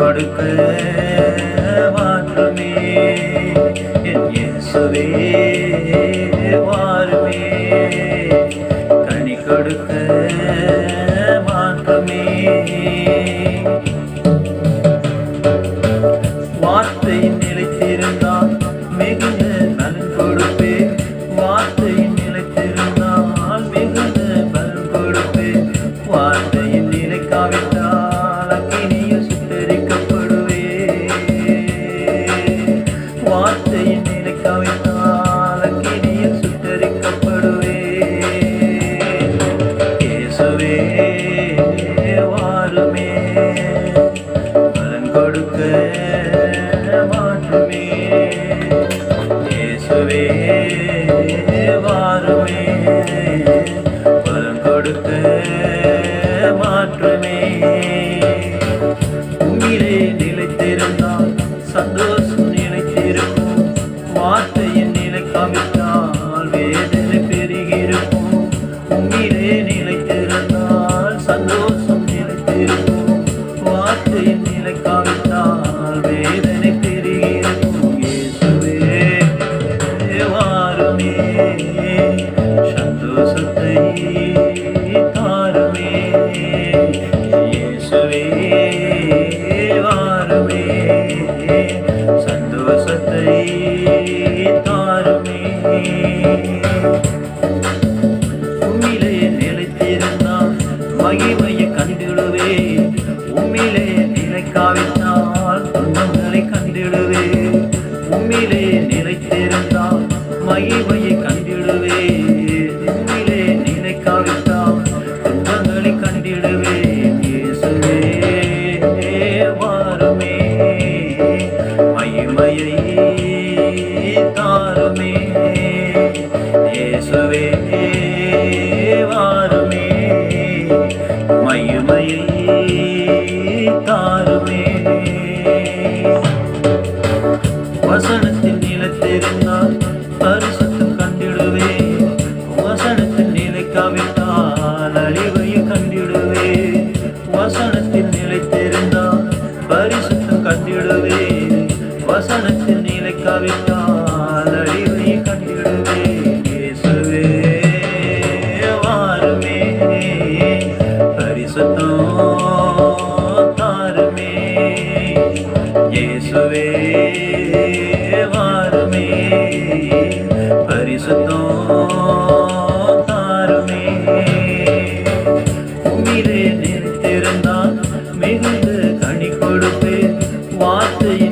கொடுக்க மாற்றமே என் இயேசுவே வாருமே. for me. இயேசுவே வாருமே. சந்தோஷத்தை தாருமே. உண்மையிலே நிலைத்திருந்தால் மகிமையை கண்டிடுவே. உண்மையிலே நிலைக்காவிட்டால் துன்பங்களை கண்டிடுவே. உண்மையிலே நிலைத்திருந்தால் மகிமை കാരുമേ இயேசுவே வாருமே. பரிசுத்தோ தாருமே. உம்மிலே நிறுத்திருந்தால் மிகுந்த கனி கொடுப்பேன். வார்த்தையை